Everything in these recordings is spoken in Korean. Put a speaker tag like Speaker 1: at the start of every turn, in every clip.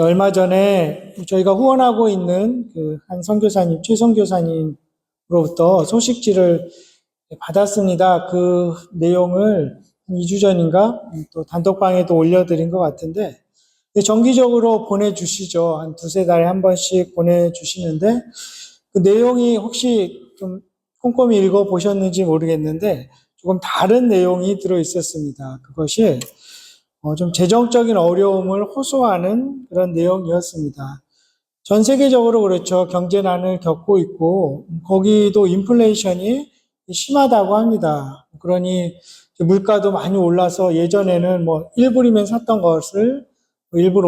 Speaker 1: 얼마 전에 저희가 후원하고 있는 그 한 선교사님, 최 선교사님으로부터 소식지를 받았습니다. 그 내용을 한 2주 전인가 또 단톡방에도 올려드린 것 같은데 정기적으로 보내주시죠. 한 두세 달에 한 번씩 보내주시는데 그 내용이 혹시 좀 꼼꼼히 읽어보셨는지 모르겠는데 조금 다른 내용이 들어 있었습니다. 그것이 어, 좀 재정적인 어려움을 호소하는 그런 내용이었습니다. 전 세계적으로 그렇죠. 경제난을 겪고 있고, 거기도 인플레이션이 심하다고 합니다. 그러니 물가도 많이 올라서 예전에는 뭐 1불이면 샀던 것을 1불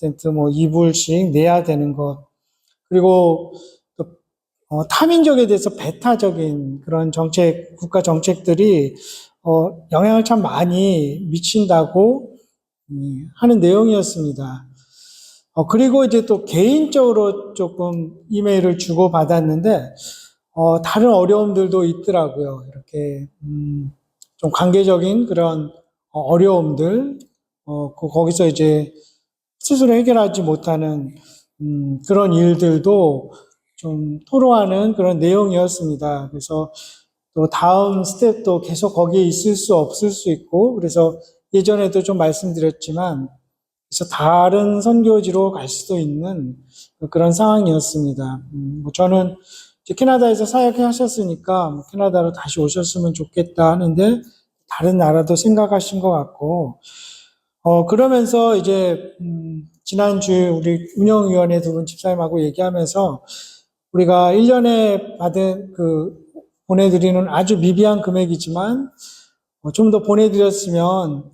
Speaker 1: 50센트 뭐 2불씩 내야 되는 것. 그리고 또 어, 타민족에 대해서 배타적인 그런 정책, 국가 정책들이 어, 영향을 참 많이 미친다고 음, 하는 내용이었습니다. 어, 그리고 이제 또 개인적으로 조금 이메일을 주고 받았는데, 어, 다른 어려움들도 있더라고요. 이렇게, 음, 좀 관계적인 그런 어, 어려움들, 어, 그- 거기서 이제 스스로 해결하지 못하는, 음, 그런 일들도 좀 토로하는 그런 내용이었습니다. 그래서 또 다음 스텝도 계속 거기에 있을 수 없을 수 있고, 그래서 예전에도 좀 말씀드렸지만, 그래서 다른 선교지로 갈 수도 있는 그런 상황이었습니다. 음, 뭐 저는 캐나다에서 사역해 하셨으니까 뭐 캐나다로 다시 오셨으면 좋겠다 하는데 다른 나라도 생각하신 것 같고, 어, 그러면서 이제, 음, 지난주에 우리 운영위원회 두 분 집사님하고 얘기하면서 우리가 1년에 받은 그 보내드리는 아주 미비한 금액이지만 어, 좀더 보내드렸으면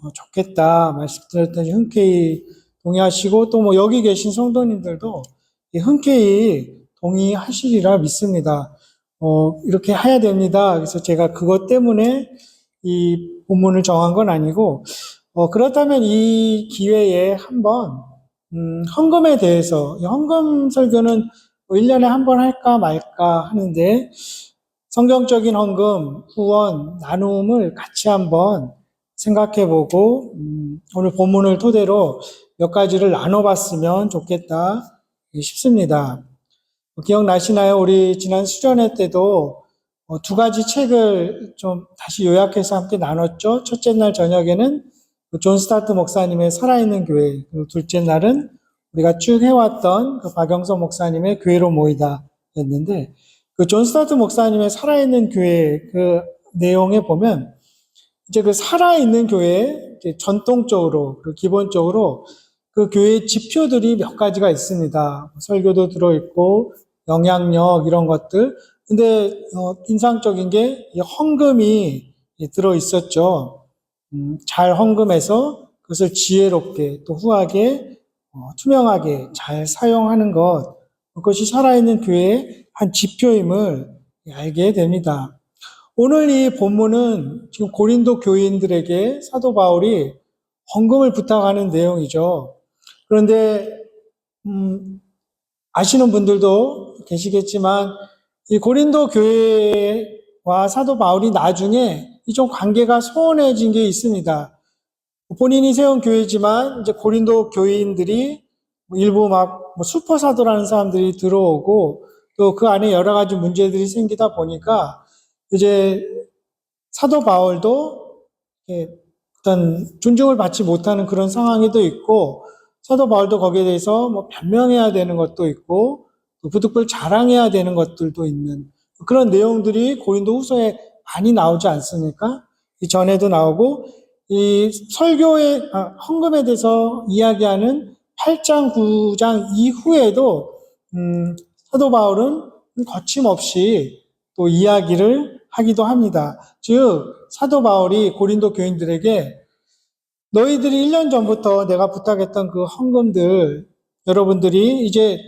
Speaker 1: 어, 좋겠다 말씀드렸더니 흔쾌히 동의하시고 또 뭐 여기 계신 성도님들도 이 흔쾌히 동의하시리라 믿습니다. 어, 이렇게 해야 됩니다. 그래서 제가 그것 때문에 이 본문을 정한 건 아니고 어, 그렇다면 이 기회에 한번 음, 헌금에 대해서 이 헌금 설교는 뭐 1년에 한 번 할까 말까 하는데 성경적인 헌금, 후원, 나눔을 같이 한번 생각해 보고, 음, 오늘 본문을 토대로 몇 가지를 나눠봤으면 좋겠다 싶습니다. 기억나시나요? 우리 지난 수련회 때도 어, 두 가지 책을 좀 다시 요약해서 함께 나눴죠. 첫째 날 저녁에는 그존 스타트 목사님의 살아있는 교회, 그리고 둘째 날은 우리가 쭉 해왔던 그 박영서 목사님의 교회로 모이다 였는데, 그 존 스타트 목사님의 살아있는 교회 그 내용에 보면 이제 그 살아있는 교회 전통적으로 그 기본적으로 그 교회의 지표들이 몇 가지가 있습니다. 설교도 들어있고 영향력 이런 것들. 근데 어, 인상적인 게이 헌금이 들어 있었죠. 음, 잘 헌금해서 그것을 지혜롭게 또 후하게 어, 투명하게 잘 사용하는 것 그것이 살아있는 교회의 한 지표임을 알게 됩니다. 오늘 이 본문은 지금 고린도 교인들에게 사도 바울이 헌금을 부탁하는 내용이죠. 그런데 음, 아시는 분들도 계시겠지만 이 고린도 교회와 사도 바울이 나중에 이 좀 관계가 소원해진 게 있습니다. 본인이 세운 교회지만 이제 고린도 교인들이 뭐 일부 막 뭐 슈퍼 사도라는 사람들이 들어오고 또 그 안에 여러 가지 문제들이 생기다 보니까 이제 사도 바울도 어떤 존중을 받지 못하는 그런 상황에도 있고 사도 바울도 거기에 대해서 뭐 변명해야 되는 것도 있고 또 부득불 자랑해야 되는 것들도 있는 그런 내용들이 고린도 후서에 많이 나오지 않습니까? 이 전에도 나오고 이 설교의 아, 헌금에 대해서 이야기하는 8장, 9장 이후에도 음, 사도 바울은 거침없이 또 이야기를 하기도 합니다. 즉 사도 바울이 고린도 교인들에게 너희들이 1년 전부터 내가 부탁했던 그 헌금들 여러분들이 이제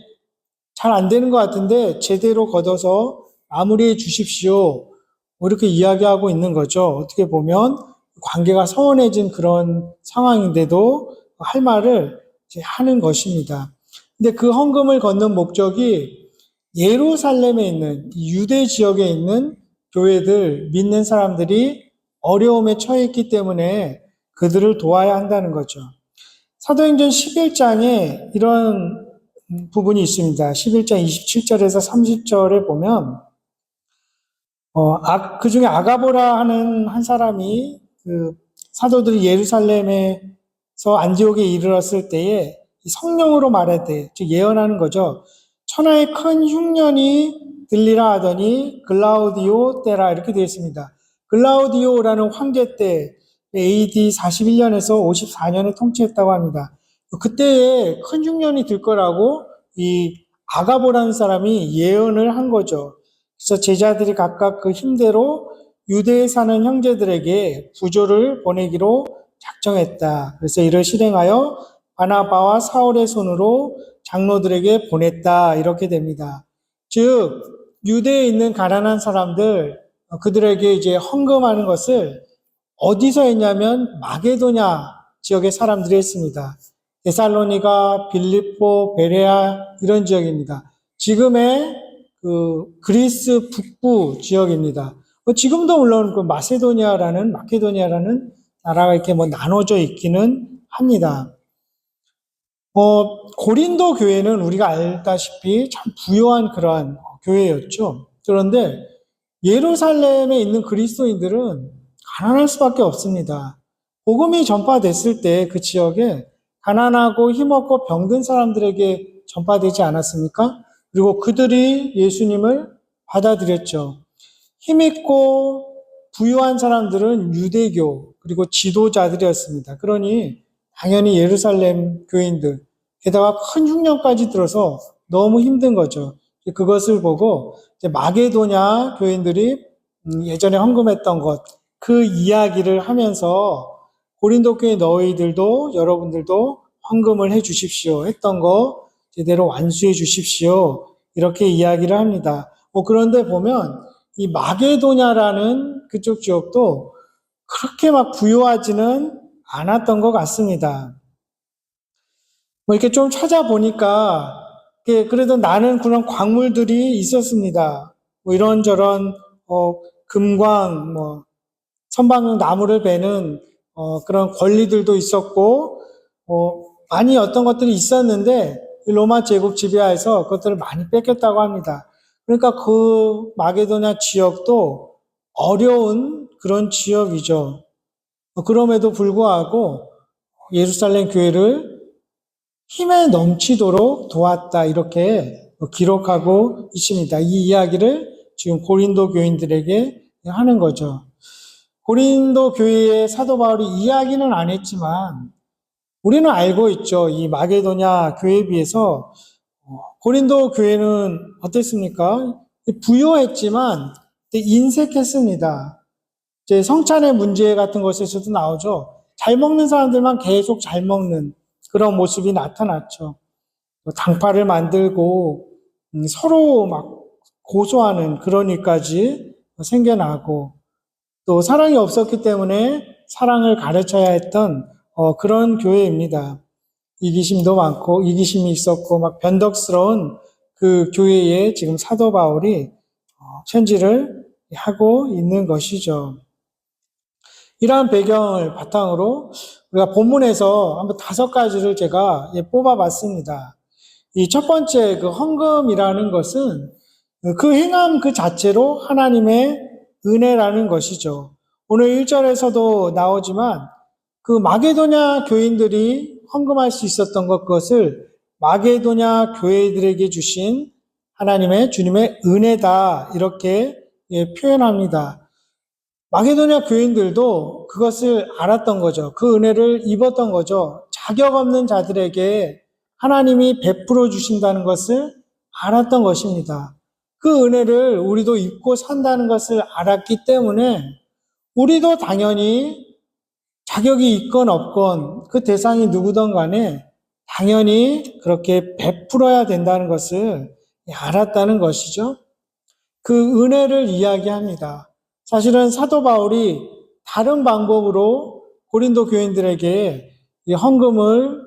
Speaker 1: 잘 안 되는 것 같은데 제대로 걷어서 마무리해 주십시오. 뭐 이렇게 이야기하고 있는 거죠. 어떻게 보면 관계가 서운해진 그런 상황인데도 할 말을 하는 것입니다. 근데 그 헌금을 걷는 목적이 예루살렘에 있는 이 유대 지역에 있는 교회들 믿는 사람들이 어려움에 처해 있기 때문에 그들을 도와야 한다는 거죠. 사도행전 11장에 이런 부분이 있습니다. 11장 27절에서 30절에 보면 어, 아, 그 중에 아가보라 하는 한 사람이 그 사도들이 예루살렘에서 안디옥에 이르렀을 때에 이 성령으로 말하되 즉 예언하는 거죠. 천하의 큰 흉년이 들리라 하더니 글라우디오 때라 이렇게 되어 있습니다. 글라우디오라는 황제 때 AD 41년에서 54년에 통치했다고 합니다. 그때에 큰 흉년이 들 거라고 이 아가보라는 사람이 예언을 한 거죠. 그래서 제자들이 각각 그 힘대로 유대에 사는 형제들에게 부조를 보내기로 작정했다. 그래서 이를 실행하여 바나바와 사울의 손으로 장로들에게 보냈다. 이렇게 됩니다. 즉, 유대에 있는 가난한 사람들, 그들에게 이제 헌금하는 것을 어디서 했냐면 마게도냐 지역의 사람들이 했습니다. 데살로니가, 빌립보, 베레아 이런 지역입니다. 지금의 그 그리스 북부 지역입니다. 뭐 지금도 물론 그 마세도니아라는 마케도니아라는 나라가 이렇게 뭐 나눠져 있기는 합니다. 어, 고린도 교회는 우리가 알다시피 참 부유한 그러한 교회였죠. 그런데 예루살렘에 있는 그리스도인들은 가난할 수밖에 없습니다. 복음이 전파됐을 때 그 지역에 가난하고 힘없고 병든 사람들에게 전파되지 않았습니까? 그리고 그들이 예수님을 받아들였죠. 힘있고 부유한 사람들은 유대교 그리고 지도자들이었습니다. 그러니 당연히 예루살렘 교인들 게다가 큰 흉년까지 들어서 너무 힘든 거죠. 그것을 보고 마게도냐 교인들이 음, 예전에 헌금했던 것, 그 이야기를 하면서 고린도 교회 너희들도 여러분들도 헌금을 해 주십시오. 했던 거 제대로 완수해 주십시오. 이렇게 이야기를 합니다. 뭐 그런데 보면 이 마게도냐라는 그쪽 지역도 그렇게 막 부유하지는 않았던 것 같습니다. 뭐 이렇게 좀 찾아보니까 그래도 나는 그런 광물들이 있었습니다. 뭐 이런저런 어, 금광, 뭐 선박 나무를 베는 어, 그런 권리들도 있었고 어, 많이 어떤 것들이 있었는데 로마 제국 지배하에서 그것들을 많이 뺏겼다고 합니다. 그러니까 그 마게도냐 지역도 어려운 그런 지역이죠. 어, 그럼에도 불구하고 예루살렘 교회를 힘에 넘치도록 도왔다 이렇게 기록하고 있습니다. 이 이야기를 지금 고린도 교인들에게 하는 거죠. 고린도 교회의 사도 바울이 이야기는 안 했지만 우리는 알고 있죠. 이 마게도냐 교회에 비해서 어, 고린도 교회는 어땠습니까? 부유했지만 인색했습니다. 이제 성찬의 문제 같은 것에서도 나오죠. 잘 먹는 사람들만 계속 잘 먹는 그런 모습이 나타났죠. 당파를 만들고 음, 서로 막 고소하는 그런 일까지 생겨나고 또 사랑이 없었기 때문에 사랑을 가르쳐야 했던 어, 그런 교회입니다. 이기심도 많고 이기심이 있었고 막 변덕스러운 그 교회에 지금 사도 바울이 어, 편지를 하고 있는 것이죠. 이러한 배경을 바탕으로 우리가 본문에서 한번 다섯 가지를 제가 예, 뽑아봤습니다. 이 첫 번째 그 헌금이라는 것은 그 행함 그 자체로 하나님의 은혜라는 것이죠. 오늘 1절에서도 나오지만 그 마게도냐 교인들이 헌금할 수 있었던 것, 그것을 마게도냐 교회들에게 주신 하나님의 주님의 은혜다 이렇게 예, 표현합니다. 마게도냐 교인들도 그것을 알았던 거죠. 그 은혜를 입었던 거죠. 자격 없는 자들에게 하나님이 베풀어 주신다는 것을 알았던 것입니다. 그 은혜를 우리도 입고 산다는 것을 알았기 때문에 우리도 당연히 자격이 있건 없건 그 대상이 누구든 간에 당연히 그렇게 베풀어야 된다는 것을 알았다는 것이죠. 그 은혜를 이야기합니다. 사실은 사도 바울이 다른 방법으로 고린도 교인들에게 헌금을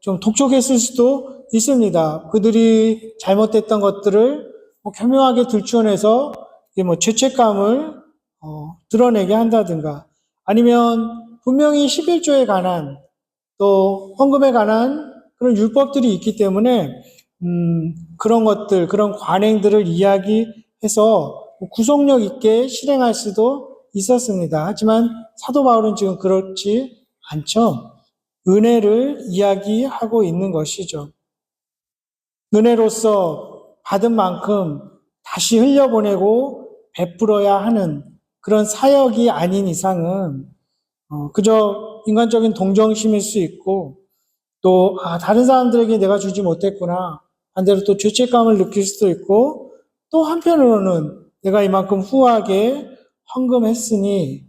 Speaker 1: 좀 독촉했을 수도 있습니다. 그들이 잘못했던 것들을 뭐 교묘하게 들추어내서 뭐 죄책감을 어, 드러내게 한다든가 아니면 분명히 11조에 관한 또 헌금에 관한 그런 율법들이 있기 때문에 음, 그런 것들, 그런 관행들을 이야기해서 구속력 있게 실행할 수도 있었습니다. 하지만 사도 바울은 지금 그렇지 않죠. 은혜를 이야기하고 있는 것이죠. 은혜로서 받은 만큼 다시 흘려보내고 베풀어야 하는 그런 사역이 아닌 이상은 어, 그저 인간적인 동정심일 수 있고 또 아, 다른 사람들에게 내가 주지 못했구나 반대로 또 죄책감을 느낄 수도 있고 또 한편으로는 내가 이만큼 후하게 헌금했으니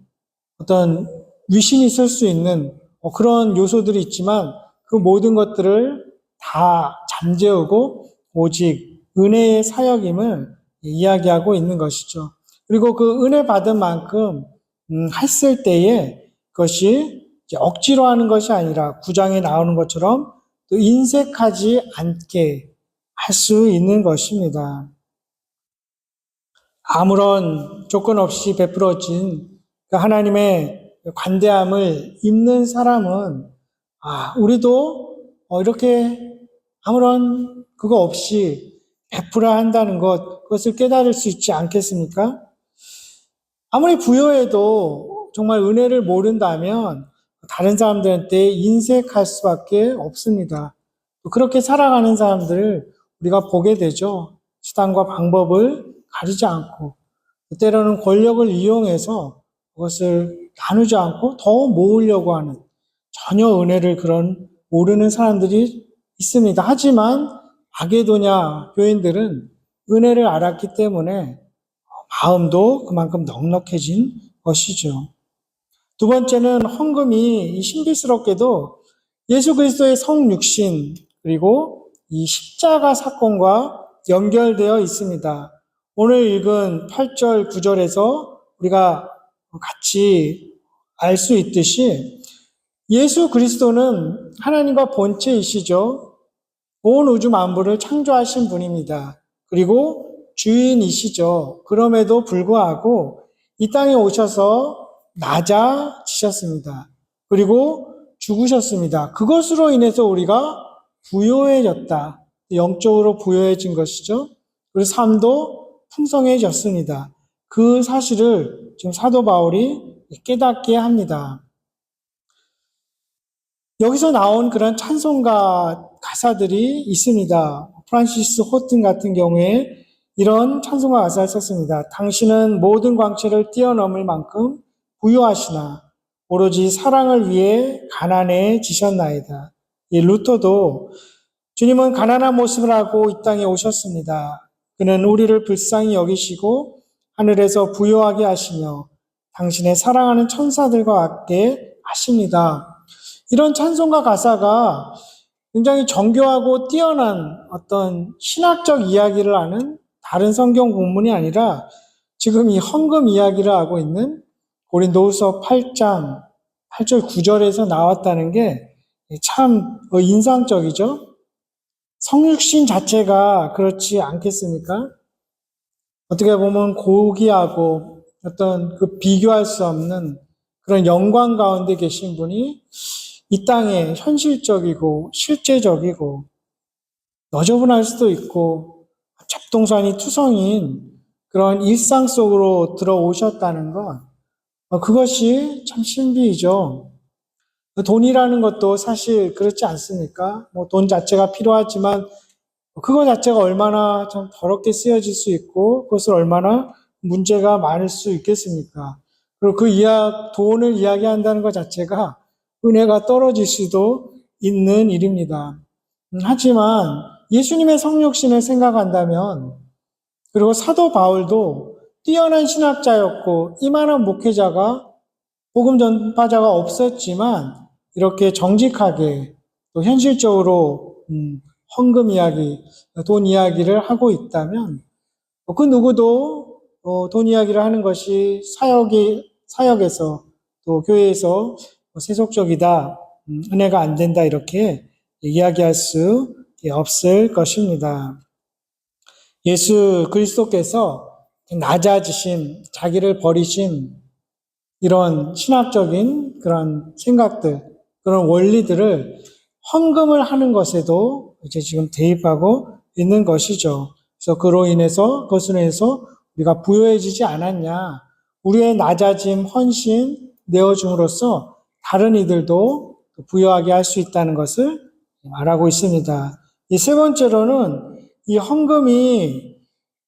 Speaker 1: 어떤 위신이 있을 수 있는 어, 그런 요소들이 있지만 그 모든 것들을 다 잠재우고 오직 은혜의 사역임을 이야기하고 있는 것이죠. 그리고 그 은혜 받은 만큼 음, 했을 때에 그것이 억지로 하는 것이 아니라 구장에 나오는 것처럼 또 인색하지 않게 할 수 있는 것입니다. 아무런 조건 없이 베풀어진 그 하나님의 관대함을 입는 사람은 아, 우리도 어, 이렇게 아무런 그거 없이 베풀어야 한다는 것, 그것을 깨달을 수 있지 않겠습니까? 아무리 부여해도 정말 은혜를 모른다면 다른 사람들한테 인색할 수밖에 없습니다. 그렇게 살아가는 사람들을 우리가 보게 되죠. 수단과 방법을 가리지 않고, 때로는 권력을 이용해서 그것을 나누지 않고 더 모으려고 하는 전혀 은혜를 그런 모르는 사람들이 있습니다. 하지만 마게도냐 교인들은 은혜를 알았기 때문에 마음도 그만큼 넉넉해진 것이죠. 두 번째는 헌금이 신비스럽게도 예수 그리스도의 성육신 그리고 이 십자가 사건과 연결되어 있습니다. 오늘 읽은 8절, 9절에서 우리가 같이 알 수 있듯이 예수 그리스도는 하나님과 본체이시죠. 온 우주 만물을 창조하신 분입니다. 그리고 주인이시죠. 그럼에도 불구하고 이 땅에 오셔서 낮아지셨습니다. 그리고 죽으셨습니다. 그것으로 인해서 우리가 부요해졌다. 영적으로 부요해진 것이죠. 그리고 삶도 풍성해졌습니다. 그 사실을 지금 사도 바울이 깨닫게 합니다. 여기서 나온 그런 찬송가 가사들이 있습니다. 프란시스 호튼 같은 경우에 이런 찬송가 가사를 썼습니다. 당신은 모든 광채를 뛰어넘을 만큼 부유하시나 오로지 사랑을 위해 가난해지셨나이다. 이 루터도 주님은 가난한 모습을 하고 이 땅에 오셨습니다. 그는 우리를 불쌍히 여기시고 하늘에서 부유하게 하시며 당신의 사랑하는 천사들과 함께 하십니다. 이런 찬송가 가사가 굉장히 정교하고 뛰어난 어떤 신학적 이야기를 하는 다른 성경 본문이 아니라 지금 이 헌금 이야기를 하고 있는 고린도후서 8장 8절 9절에서 나왔다는 게 참 인상적이죠. 성육신 자체가 그렇지 않겠습니까? 어떻게 보면 고귀하고 어떤 그 비교할 수 없는 그런 영광 가운데 계신 분이 이 땅에 현실적이고 실제적이고 너저분할 수도 있고 잡동사니 투성인 그런 일상 속으로 들어오셨다는 것, 어, 그것이 참 신비이죠. 돈이라는 것도 사실 그렇지 않습니까? 뭐 돈 자체가 필요하지만 그거 자체가 얼마나 참 더럽게 쓰여질 수 있고 그것을 얼마나 문제가 많을 수 있겠습니까? 그리고 그 이야, 돈을 이야기한다는 것 자체가 은혜가 떨어질 수도 있는 일입니다. 음, 하지만 예수님의 성육신을 생각한다면 그리고 사도 바울도 뛰어난 신학자였고 이만한 목회자가 복음 전파자가 없었지만 이렇게 정직하게 또 현실적으로 음, 헌금 이야기, 돈 이야기를 하고 있다면 그 누구도 어, 돈 이야기를 하는 것이 사역이 사역에서 또 교회에서 세속적이다, 음, 은혜가 안 된다 이렇게 이야기할 수 없을 것입니다. 예수 그리스도께서 낮아지심, 자기를 버리심 이런 신학적인 그런 생각들 그런 원리들을 헌금을 하는 것에도 이제 지금 대입하고 있는 것이죠. 그래서 그로 인해서 그것으로 인해서 우리가 부여해지지 않았냐. 우리의 낮아짐, 헌신, 내어줌으로써 다른 이들도 부여하게 할 수 있다는 것을 말하고 있습니다. 이 세 번째로는 이 헌금이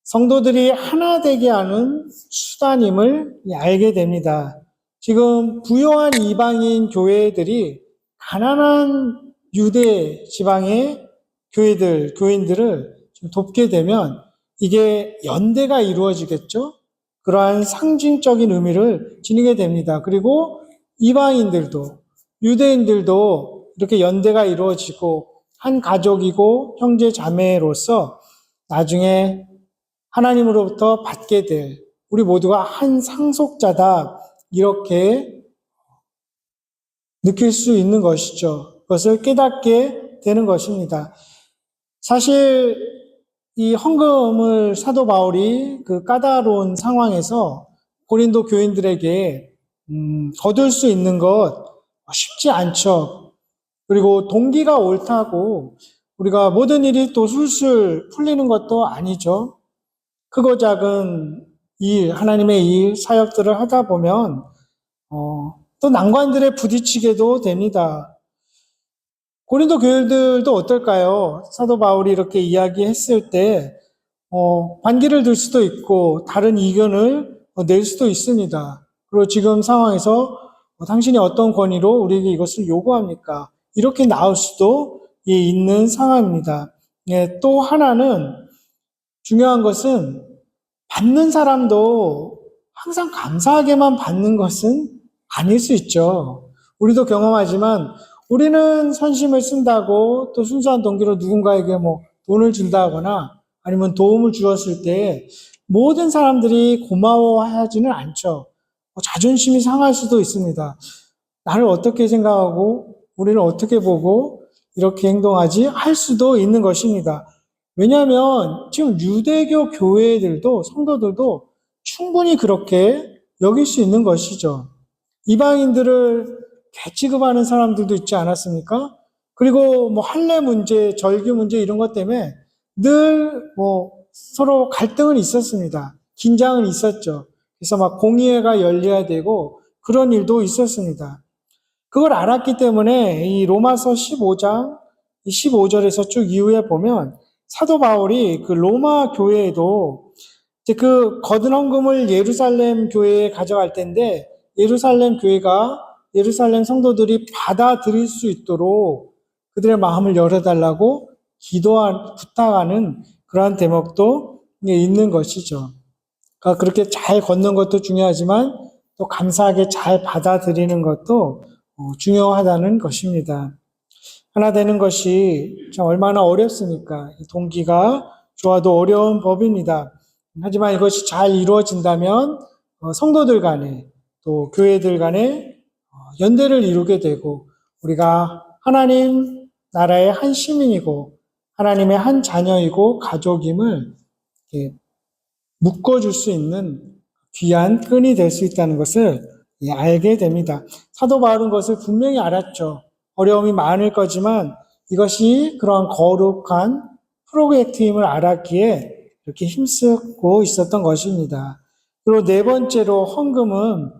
Speaker 1: 성도들이 하나 되게 하는 수단임을 알게 됩니다. 지금 부요한 이방인 교회들이 가난한 유대 지방의 교회들, 교인들을 좀 돕게 되면 이게 연대가 이루어지겠죠? 그러한 상징적인 의미를 지니게 됩니다. 그리고 이방인들도, 유대인들도 이렇게 연대가 이루어지고 한 가족이고 형제 자매로서 나중에 하나님으로부터 받게 될 우리 모두가 한 상속자다 이렇게 느낄 수 있는 것이죠. 그것을 깨닫게 되는 것입니다. 사실 이 헌금을 사도 바울이 그 까다로운 상황에서 고린도 교인들에게 음, 거둘 수 있는 것 쉽지 않죠. 그리고 동기가 옳다고 우리가 모든 일이 또 술술 풀리는 것도 아니죠. 크고 작은 일, 하나님의 일, 사역들을 하다 보면 어, 또 난관들에 부딪히게도 됩니다. 고린도 교회들도 어떨까요? 사도 바울이 이렇게 이야기했을 때 어, 반기를 들 수도 있고 다른 의견을 어, 낼 수도 있습니다. 그리고 지금 상황에서 어, 당신이 어떤 권위로 우리에게 이것을 요구합니까? 이렇게 나올 수도 예, 있는 상황입니다. 예, 또 하나는 중요한 것은 받는 사람도 항상 감사하게만 받는 것은 아닐 수 있죠. 우리도 경험하지만 우리는 선심을 쓴다고 또 순수한 동기로 누군가에게 뭐 돈을 준다거나 아니면 도움을 주었을 때 모든 사람들이 고마워하지는 않죠. 뭐 자존심이 상할 수도 있습니다. 나를 어떻게 생각하고 우리를 어떻게 보고 이렇게 행동하지 할 수도 있는 것입니다. 왜냐하면 지금 유대교 교회들도 성도들도 충분히 그렇게 여길 수 있는 것이죠. 이방인들을 개취급하는 사람들도 있지 않았습니까? 그리고 뭐 할례 문제, 절규 문제 이런 것 때문에 늘 뭐 서로 갈등은 있었습니다. 긴장은 있었죠. 그래서 막 공의회가 열려야 되고 그런 일도 있었습니다. 그걸 알았기 때문에 이 로마서 15장 15절에서 쭉 이후에 보면 사도 바울이 그 로마 교회에도 이제 그 거둔 헌금을 예루살렘 교회에 가져갈 텐데 예루살렘 교회가 예루살렘 성도들이 받아들일 수 있도록 그들의 마음을 열어달라고 기도한 부탁하는 그러한 대목도 있는 것이죠. 그러니까 그렇게 잘 걷는 것도 중요하지만 또 감사하게 잘 받아들이는 것도 어, 중요하다는 것입니다. 하나 되는 것이 참 얼마나 어렵습니까? 동기가 좋아도 어려운 법입니다. 하지만 이것이 잘 이루어진다면 어, 성도들 간에 또 교회들 간에 어, 연대를 이루게 되고 우리가 하나님 나라의 한 시민이고 하나님의 한 자녀이고 가족임을 묶어줄 수 있는 귀한 끈이 될 수 있다는 것을 예, 알게 됩니다. 사도 바울은 것을 분명히 알았죠. 어려움이 많을 거지만 이것이 그러한 거룩한 프로젝트임을 알았기에 이렇게 힘쓰고 있었던 것입니다. 그리고 네 번째로 헌금은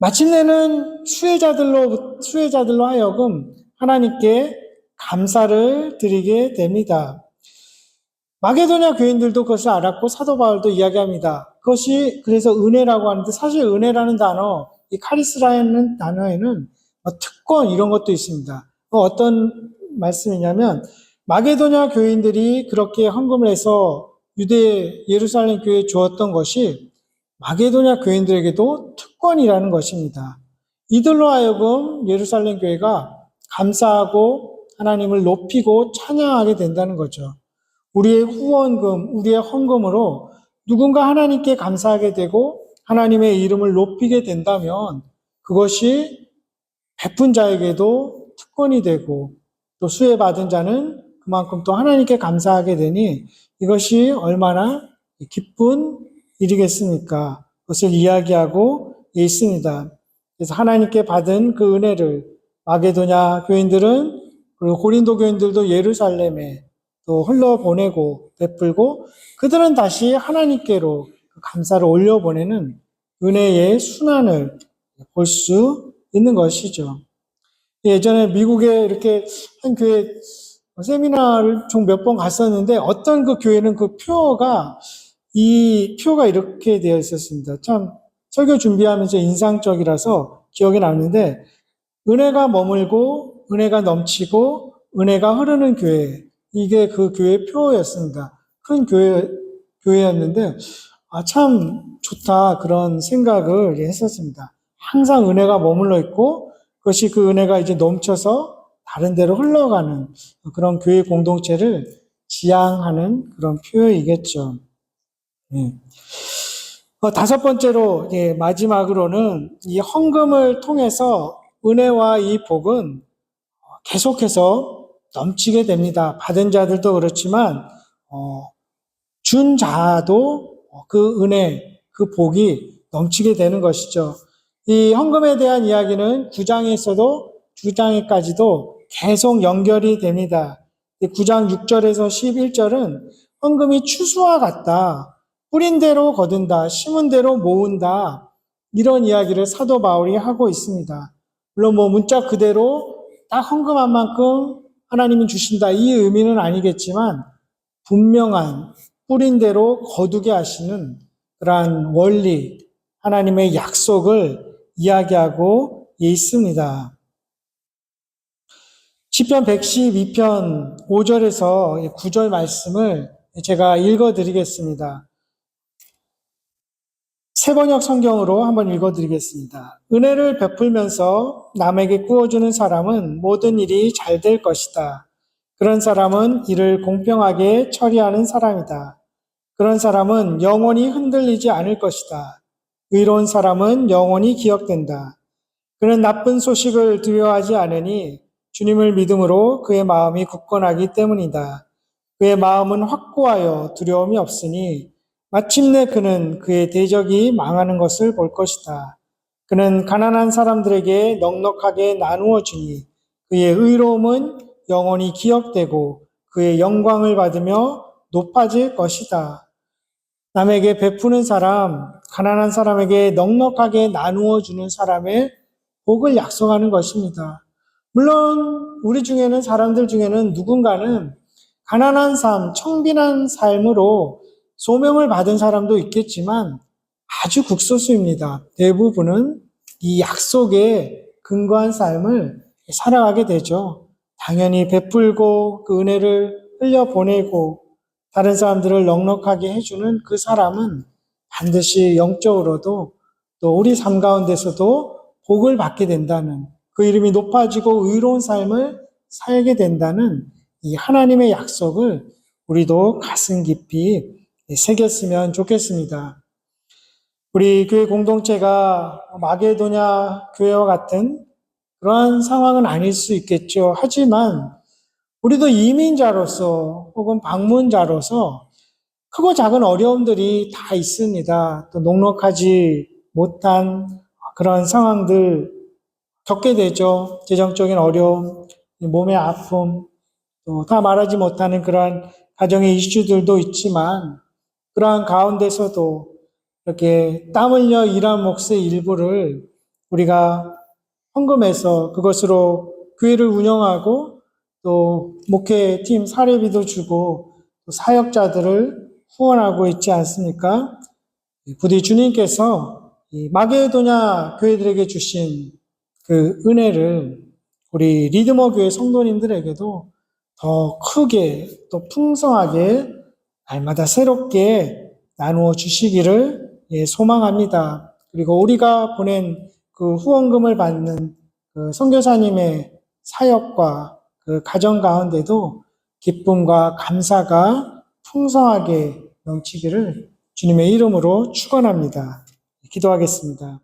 Speaker 1: 마침내는 수혜자들로 수혜자들로 하여금 하나님께 감사를 드리게 됩니다. 마게도냐 교인들도 그것을 알았고 사도 바울도 이야기합니다. 그것이 그래서 은혜라고 하는데 사실 은혜라는 단어, 이 카리스라는 단어에는 특권 이런 것도 있습니다. 어떤 말씀이냐면 마게도냐 교인들이 그렇게 헌금을 해서 유대 예루살렘 교회에 주었던 것이 마게도냐 교인들에게도 특권이라는 것입니다. 이들로 하여금 예루살렘 교회가 감사하고 하나님을 높이고 찬양하게 된다는 거죠. 우리의 후원금, 우리의 헌금으로 누군가 하나님께 감사하게 되고 하나님의 이름을 높이게 된다면 그것이 베푼 자에게도 특권이 되고 또 수혜받은 자는 그만큼 또 하나님께 감사하게 되니 이것이 얼마나 기쁜 일이겠습니까? 그것을 이야기하고 있습니다. 그래서 하나님께 받은 그 은혜를 마게도냐 교인들은 그리고 고린도 교인들도 예루살렘에 또 흘러보내고 베풀고 그들은 다시 하나님께로 그 감사를 올려보내는 은혜의 순환을 볼 수 있는 것이죠. 예전에 미국에 이렇게 한 교회 세미나를 총 몇 번 갔었는데 어떤 그 교회는 그 표어가 이 표가 이렇게 되어 있었습니다. 참 설교 준비하면서 인상적이라서 기억에 남는데 은혜가 머물고 은혜가 넘치고 은혜가 흐르는 교회 이게 그 교회 표였습니다. 큰 교회 교회였는데 아, 참 좋다 그런 생각을 했었습니다. 항상 은혜가 머물러 있고 그것이 그 은혜가 이제 넘쳐서 다른 데로 흘러가는 그런 교회 공동체를 지향하는 그런 표현이겠죠. 예. 어, 다섯 번째로 예, 마지막으로는 이 헌금을 통해서 은혜와 이 복은 계속해서 넘치게 됩니다. 받은 자들도 그렇지만 어, 준 자도 그 은혜, 그 복이 넘치게 되는 것이죠. 이 헌금에 대한 이야기는 9장에서도 9장에까지도 계속 연결이 됩니다. 9장 6절에서 11절은 헌금이 추수와 같다. 뿌린 대로 거둔다. 심은 대로 모은다. 이런 이야기를 사도 바울이 하고 있습니다. 물론 뭐 문자 그대로 딱 헌금한 만큼 하나님이 주신다. 이 의미는 아니겠지만 분명한 뿌린 대로 거두게 하시는 그러한 원리, 하나님의 약속을 이야기하고 있습니다. 시편 112편 5절에서 9절 말씀을 제가 읽어 드리겠습니다. 세번역 성경으로 한번 읽어 드리겠습니다. 은혜를 베풀면서 남에게 구워주는 사람은 모든 일이 잘 될 것이다. 그런 사람은 이를 공평하게 처리하는 사람이다. 그런 사람은 영원히 흔들리지 않을 것이다. 의로운 사람은 영원히 기억된다. 그는 나쁜 소식을 두려워하지 않으니 주님을 믿음으로 그의 마음이 굳건하기 때문이다. 그의 마음은 확고하여 두려움이 없으니 마침내 그는 그의 대적이 망하는 것을 볼 것이다. 그는 가난한 사람들에게 넉넉하게 나누어 주니 그의 의로움은 영원히 기억되고 그의 영광을 받으며 높아질 것이다. 남에게 베푸는 사람, 가난한 사람에게 넉넉하게 나누어 주는 사람의 복을 약속하는 것입니다. 물론 우리 중에는 사람들 중에는 누군가는 가난한 삶, 청빈한 삶으로 소명을 받은 사람도 있겠지만 아주 극소수입니다. 대부분은 이 약속에 근거한 삶을 살아가게 되죠. 당연히 베풀고 그 은혜를 흘려보내고 다른 사람들을 넉넉하게 해주는 그 사람은 반드시 영적으로도 또 우리 삶 가운데서도 복을 받게 된다는 그 이름이 높아지고 의로운 삶을 살게 된다는 이 하나님의 약속을 우리도 가슴 깊이 새겼으면 좋겠습니다. 우리 교회 공동체가 마게도냐 교회와 같은 그러한 상황은 아닐 수 있겠죠. 하지만 우리도 이민자로서 혹은 방문자로서 크고 작은 어려움들이 다 있습니다. 또 녹록하지 못한 그런 상황들 겪게 되죠. 재정적인 어려움, 몸의 아픔, 또 다 말하지 못하는 그러한 가정의 이슈들도 있지만 그러한 가운데서도 이렇게 땀 흘려 일한 몫의 일부를 우리가 헌금해서 그것으로 교회를 운영하고 또 목회팀 사례비도 주고 또 사역자들을 후원하고 있지 않습니까? 부디 주님께서 이 마게도냐 교회들에게 주신 그 은혜를 우리 리드머 교회 성도님들에게도 더 크게 또 풍성하게 날마다 새롭게 나누어 주시기를 예, 소망합니다. 그리고 우리가 보낸 그 후원금을 받는 그 선교사님의 사역과 그 가정 가운데도 기쁨과 감사가 풍성하게 넘치기를 주님의 이름으로 축원합니다. 기도하겠습니다.